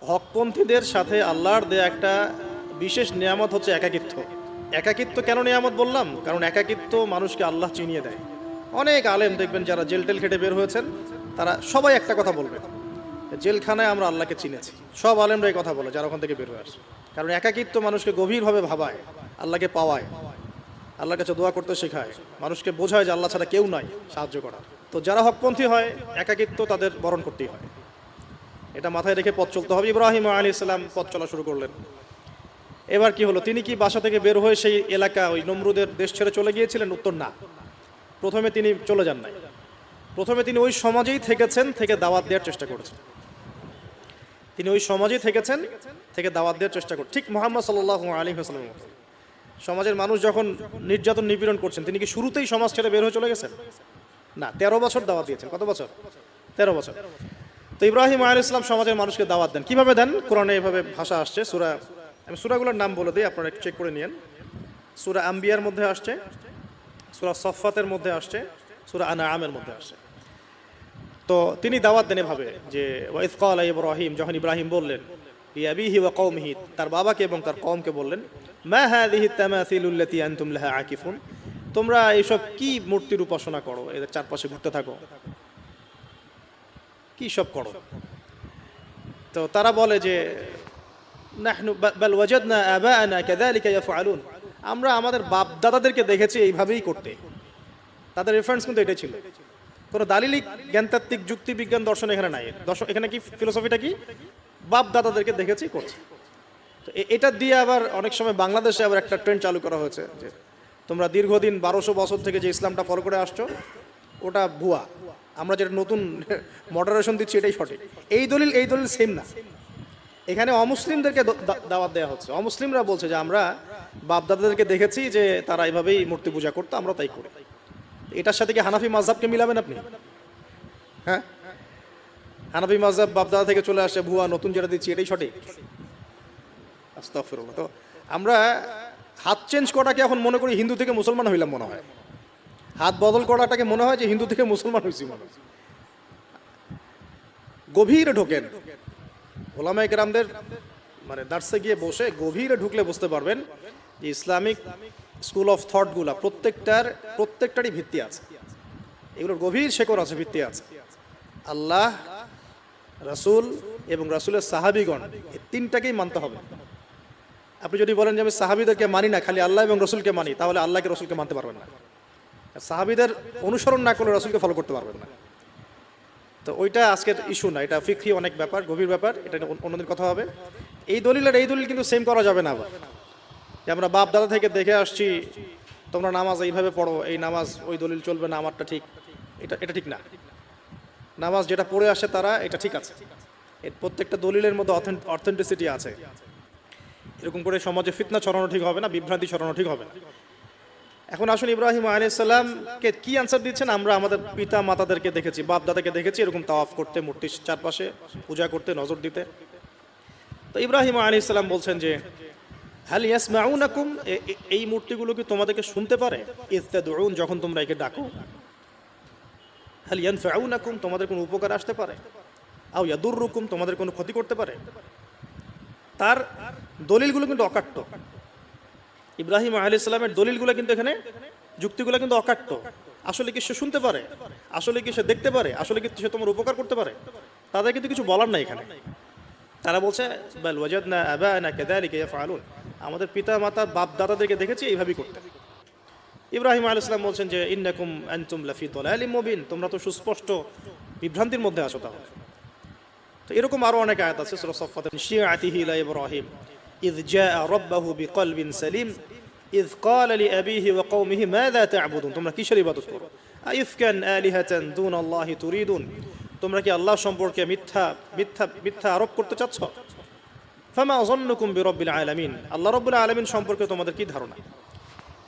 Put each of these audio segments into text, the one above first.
হকপন্থীদের সাথে আল্লাহর দেয়া একটা বিশেষ নিয়ামত হচ্ছে একাকিত্ব। একাকিত্ব কেন নিয়ামত বললাম? কারণ একাকিত্ব মানুষকে আল্লাহ চিনিয়ে দেয়। অনেক আলেম দেখবেন যারা জেল টেল খেটে বের হয়েছেন, তারা সবাই একটা কথা বলবে। জেলখানায় আমরা আল্লাহকে চিনেছি। সব আলেমরা এই কথা বলে, যারা ওখান থেকে বের হয়ে আসে। কারণ একাকিত্ব মানুষকে গভীরভাবে ভাবায়, আল্লাহকে পাওয়ায়, আল্লাহর কাছে দোয়া করতে শেখায়। মানুষকে বোঝায় যে আল্লাহ ছাড়া কেউ নাই সাহায্য করার। তো যারা হকপন্থী হয়, একাকিত্ব তাদের বরণ করতেই হয়। এটা মাথায় রেখে পথ চলতে হবে। ইব্রাহিম আলী ইসলাম পথ চলা শুরু করলেন। এবার কি হলো? তিনি কি বাসা থেকে বের হয়ে সেই এলাকা, ওই নমরুদের দেশ ছেড়ে চলে গিয়েছিলেন? উত্তর না। প্রথমে তিনি চলে যান নাই। প্রথমে তিনি ওই সমাজেই থেকেছেন, থেকে দাওয়াত দেওয়ার চেষ্টা করেছেন। তিনি ওই সমাজেই থেকেছেন, থেকে দাওয়াত দেওয়ার চেষ্টা করছেন ঠিক মোহাম্মদ সাল্লাহ আলী হাসলামের মতো সমাজের মানুষ যখন নির্যাতন নিপীড়ন করছেন, তিনি কি শুরুতেই সমাজ ছেড়ে বের হয়ে চলে গেছেন? না, তেরো বছর দাওয়াত দিয়েছেন। কত বছর? তেরো বছর। তো ইব্রাহিম আল ইসলাম সমাজের মানুষকে দাওয়াত দেন। কীভাবে দেন? কোরআনে এভাবে ভাষা আসছে। সুরা আমি সুরাগুলোর নাম বলে দিই, আপনারা চেক করে নিন সুরা আম্বিয়ার মধ্যে আসছে, সুরা সফাতের মধ্যে আসছে, সুরা আনা আমের মধ্যে আসছে। তো তিনি দাওয়াত দেন এভাবে যে ওয়াইদ কাল ইব্রাহিম, যখন ইব্রাহিম বললেন তার বাবাকে এবং তার কওমকে বললেন তোমরা এইসব কি মূর্তির উপাসনা করো? এদের চারপাশে ঘুরতে থাকো। কি সব করো? তো তারা বলে যে আমরা আমাদের বাপ দাদাদেরকে দেখেছি এইভাবেই করতে। তাদের রেফারেন্স কিন্তু এটাই ছিল। কোনো দালিলিক, জ্ঞানতাত্ত্বিক যুক্তি বিজ্ঞান দর্শন এখানে নাই। দর্শন এখানে কি ফিলোসফিটা কি? বাপ দাদাদেরকে দেখেছি করছি। তো এটা দিয়ে আবার অনেক সময় বাংলাদেশে আবার একটা ট্রেন্ড চালু করা হয়েছে যে, তোমরা দীর্ঘদিন বারোশো বছর থেকে যে ইসলামটা ফলো করে আসছো, ওটা ভুয়া। আমরা যেটা নতুন মডারেশন দিচ্ছি, এটাই সঠিক। এই দলিল এই দলিল সেম না। এখানে অমুসলিমদেরকে দাওয়াত দেওয়া হচ্ছে। অমুসলিমরা বলছে যে, আমরা বাপদাদাদেরকে দেখেছি যে, তারা এইভাবেই মূর্তি পূজা করতো, আমরা তাই করি। এটার সাথে কি হানাফি মাযহাবকে মিলাবেন আপনি? হ্যাঁ? হানাফি মাযহাব বাপদাদা থেকে চলে আসে, ভুয়া, নতুন যেটা দিচ্ছি, এটাই সঠিক? আস্তাগফিরুল্লাহ। তো আমরা হাত চেঞ্জ করাটাকে এখন মনে করি হিন্দু থেকে মুসলমান হইলাম মনে হয়। হাত বদল করাটাকে মনে হয় যে হিন্দু থেকে মুসলমান হয়েছি মনে গভীরে ঢোকেন। ওলামাই কেরামদের মানে দার্সে গিয়ে বসে গভীরে ঢুকলে বুঝতে পারবেন যে ইসলামিক স্কুল অফ থটগুলা প্রত্যেকটার, প্রত্যেকটারই ভিত্তি আছে। এগুলোর গভীর শেকড় আছে, ভিত্তি আছে। আল্লাহ, রাসূল এবং রাসূলের সাহাবিগণ এই তিনটাকেই মানতে হবে। আপনি যদি বলেন যে আমি সাহাবিদেরকে মানি না, খালি আল্লাহ এবং রসুলকে মানি, তাহলে আল্লাহকে রসুলকে মানতে পারবেন না। সাহাবিদের অনুসরণ না করলে রসুলকে ফলো করতে পারবেন না। তো ওইটা আজকের ইস্যু না, এটা ফিক্রি অনেক ব্যাপার, গভীর ব্যাপার, এটা অন্য- অন্যদিন কথা হবে। এই দলিল আর এই দলিল কিন্তু সেম করা যাবে না আবার। যে আমরা বাপ দাদা থেকে দেখে আসছি, তোমরা নামাজ এইভাবে পড়ো, এই নামাজ ওই দলিল চলবে না, আমারটা ঠিক। এটা এটা ঠিক না। নামাজ যেটা পড়ে আসে তারা, এটা ঠিক আছে। এর প্রত্যেকটা দলিলের মধ্যে অথেন্টিসিটি আছে। এরকম করে সমাজে ফিতনা ছড়ানো ঠিক হবে না, বিভ্রান্তি ছড়ানো ঠিক হবে না। এখন আসুন ইব্রাহিম আলাইসাল্লামকে কি আনসার দিচ্ছেন? আমরা আমাদের পিতা মাতাদেরকে দেখেছি বাপ দাদাকে দেখেছি, এরকম তাওয়াফ করতে, মূর্তির চারপাশে পূজা করতে, নজর দিতে। তো ইব্রাহিম আলী ইসলাম বলছেন যে হ্যাল ইয়াসমাউনাকুম? এ- এ- এই মূর্তিগুলো কি তোমাদেরকে শুনতে পারে? ইস্তাদউন যখন তোমরা একে ডাকো। হাল ইয়ানফাউনাকুম? তোমাদের কোনো উপকার আসতে পারে। আও ইয়াদুররুকুম তোমাদের কোনো ক্ষতি করতে পারে। তার দলিলগুলো কিন্তু অকাট্য। ইব্রাহিম আলী ইসলামের দলিলগুলো কিন্তু এখানে, যুক্তিগুলো কিন্তু অকাট্য। আসলে কি সে শুনতে পারে? আসলে কি সে দেখতে পারে? আসলে কি সে তোমার উপকার করতে পারে? তাদের কিন্তু কিছু বলার নাই এখানে। তারা বলছে আবানা কাযালিকা ইয়াফআলুন। আমাদের পিতা, মাতা, বাপ, দাদাদেরকে দেখেছি এইভাবেই করতে ইব্রাহিম আলাইহিস সালাম বলছেন যে, ইন্নাকুম আনতুম লাফি দালালিম মুবিন। তোমরা তো সুস্পষ্ট বিভ্রান্তির মধ্যে আছো তাহলে। তো এরকম আরও অনেক আয়াত আছে, সূরা সাফফাতে শিয়াতিহি ইব্রাহিম। ইয জাআ রাব্বাহু বিকলবিন সালিম ইয ক্বালা লিআবিহি ওয়া কওমিহি মাযা তা'বুদুন তোমরা কিসের ইবাদত করো? আইফকান আলিহাতান দুনাল্লাহি তুরিদুন। তোমরা কি আল্লাহ সম্পর্কে মিথ্যা মিথ্যা মিথ্যা আরোপ করতে চাচ্ছ? ফামা যন্নুকুম বিরাব্বিল আলামিন। আল্লাহ রাব্বুল আলামিন সম্পর্কে তোমাদের কি ধারণা?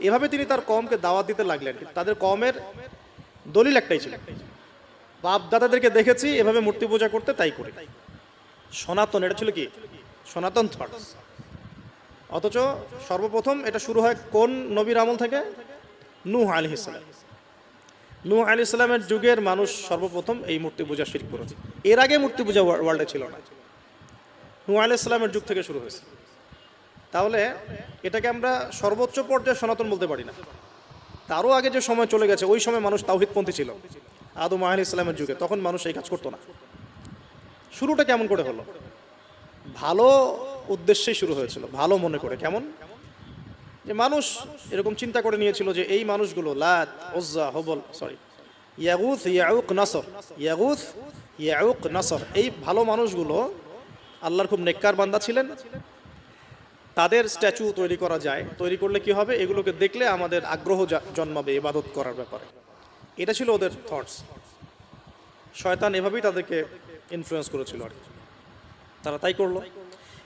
এভাবে তিনি তার কমকে দাওয়াত দিতে লাগলেন। তাদের কমের দলিল একটাই ছিল। বাপ দাদাদেরকে দেখেছি, এভাবে মূর্তি পূজা করতে তাই করি। সনাতন, এটা ছিল কি? সনাতন থট অথচ সর্বপ্রথম এটা শুরু হয় কোন নবীর আমল থেকে? নূহ আলী ইসলাম নূহ আলী ইসলামের যুগের মানুষ সর্বপ্রথম এই মূর্তি পূজা শির করেছে। এর আগে মূর্তি পূজা ওয়ার্ল্ডে ছিল না। নু আলাইসালামের যুগ থেকে শুরু হয়েছে। তাহলে এটাকে আমরা সর্বোচ্চ পর্যায়ে সনাতন বলতে পারি না। তারও আগে যে সময় চলে গেছে, ওই সময় মানুষ তাওহিদপন্থী ছিল। আদম আহ ইসলামের যুগে। তখন মানুষ এই কাজ করতো না। শুরুটা কেমন করে হলো? ভালো উদ্দেশ্যেই শুরু হয়েছিল। ভালো মনে করে, কেমন? যে মানুষ এরকম চিন্তা করে নিয়েছিল যে এই মানুষগুলো লাত ওজ্জা হবল সরি ইয়াগুথ ইয়াউক নাসর, ইয়াগুথ ইয়াউক নাসর, এই ভালো মানুষগুলো আল্লাহর খুব নেককার বান্দা ছিলেন। তাদের স্ট্যাচু তৈরি করা যায়। তৈরি করলে কি হবে? এগুলোকে দেখলে আমাদের আগ্রহ জন্মাবে ইবাদত করার ব্যাপারে। এটা ছিল ওদের থটস শয়তান এভাবেই তাদেরকে ইনফ্লুয়েন্স করেছিল আর। তারা তাই করল।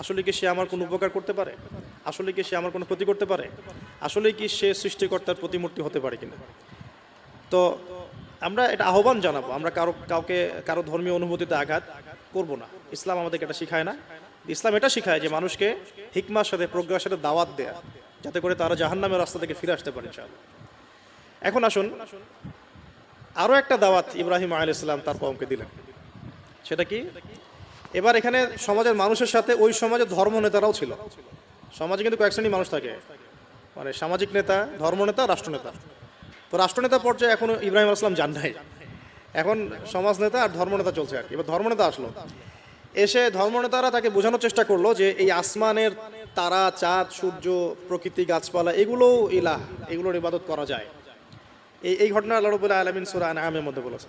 আসলে কি সে আমার কোনো উপকার করতে পারে? আসলে কি সে আমার কোনো ক্ষতি করতে পারে? আসলে কি সে সৃষ্টিকর্তার প্রতিমূর্তি হতে পারে কিনা? তো আমরা এটা আহ্বান জানাব। আমরা কারও, কাউকে, কারও ধর্মীয় অনুভূতিতে আঘাত করব না। ইসলাম আমাদেরকে এটা শিখায় না। ইসলাম এটা শিখায় যে মানুষকে হিকমার সাথে, প্রজ্ঞার সাথে দাওয়াত দেয়া, যাতে করে তারা জাহান্নামের রাস্তা থেকে ফিরে আসতে পারে এখন আসুন আরও একটা দাওয়াত ইব্রাহিম আলাইহিস সালাম তার কমকে দিলেন। সেটা কি? এবার এখানে সমাজের মানুষের সাথে ওই সমাজের ধর্ম নেতারাও ছিল। সমাজে কিন্তু কয়েক শ্রেণির মানুষ থাকে। মানে সামাজিক নেতা, ধর্মনেতা, রাষ্ট্রনেতা। তো রাষ্ট্রনেতা পর্যায়ে এখন ইব্রাহিম আসলাম যান নাই। এখন সমাজ নেতা আর ধর্মনেতা চলছে আর কি। এবার ধর্মনেতা আসলো। এসে ধর্মনেতারা তাকে বোঝানোর চেষ্টা করল যে এই আসমানের তারা, চাঁদ, সূর্য, প্রকৃতি, গাছপালা এগুলো ইলাহ, এগুলোর ইবাদত করা যায়। এই এই ঘটনা আল্লাহ রবুল্লাহ আলমিন সুরা আমের মধ্যে বলেছে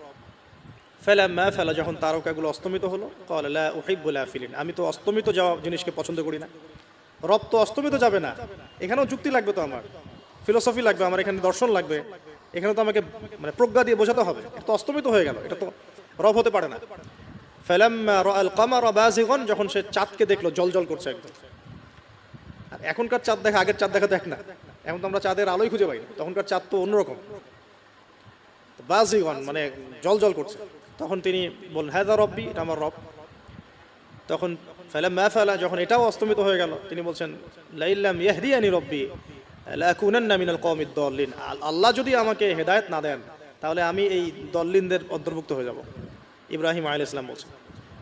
ফেলা মা ফেলা যখন তারকাগুলো অস্তমিত হলো কলা উহিবুল আফিলিন আমি তো অস্তমিত যাওয়া জিনিসকে পছন্দ করি না। রব তো অস্তমিত যাবে না। এখানেও যুক্তি লাগবে তো আমার। ফিলোসফি লাগবে, আমার এখানে দর্শন লাগবে। এখানে তো আমাকে মানে প্রজ্ঞা দিয়ে বোঝাতে হবে। তো অস্তমিত হয়ে গেল, এটা তো রব হতে পারে না। ফেলাম আল কামার বাজিগন যখন সে চাঁদকে দেখল, জল জল করছে একদম। আর এখনকার চাঁদ দেখা, আগের চাঁদ দেখা দেখ না। এখন তো আমরা চাঁদের আলোই খুঁজে পাই তখনকার চাঁদ তো অন্যরকম। বাজিগন মানে জল জল করছে। তখন তিনি বললেন হ্যাঁ দা রব্বি, এটা আমার রব। তখন ফেলা ম্যা ফেলা, যখন এটাও অস্তমিত হয়ে গেল, তিনি বলছেন লাইল্লাম ইয়াহদিয়ানি রব্বি লাকুনান্না মিনাল কওমিদ দল্লিন। আল্লাহ যদি আমাকে হেদায়েত না দেন, তাহলে আমি এই দল্লিনদের অন্তর্ভুক্ত হয়ে যাব। ইব্রাহিম আলাইহিস ইসলাম বলছেন,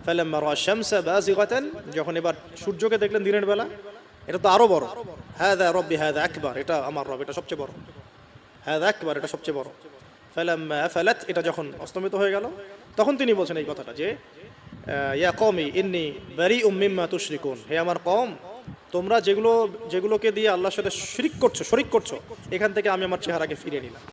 ফালাম্মা রা শামসা বাজিগাতান যখন এবার সূর্যকে দেখলেন দিনের বেলা, এটা তো আরও বড় হ্যাঁ দা রব্বি হ্যাঁ আকবার, এটা আমার রব, এটা সবচেয়ে বড় হ্যাঁ আকবার, এটা সবচেয়ে বড়। ফালাম্মা ফালাত, এটা যখন অস্তমিত হয়ে গেল তখন তিনি বলছেন এই কথাটা যে ইয়া কমই ইন্নি ভ্যারি উম্মিম্মা তুশরিকুন। হে আমার কম তোমরা যেগুলো, যেগুলোকে দিয়ে আল্লাহর সাথে শিরিক করছ, শরিক করছ, এখান থেকে আমি আমার চেহারাকে ফিরিয়ে নিলাম।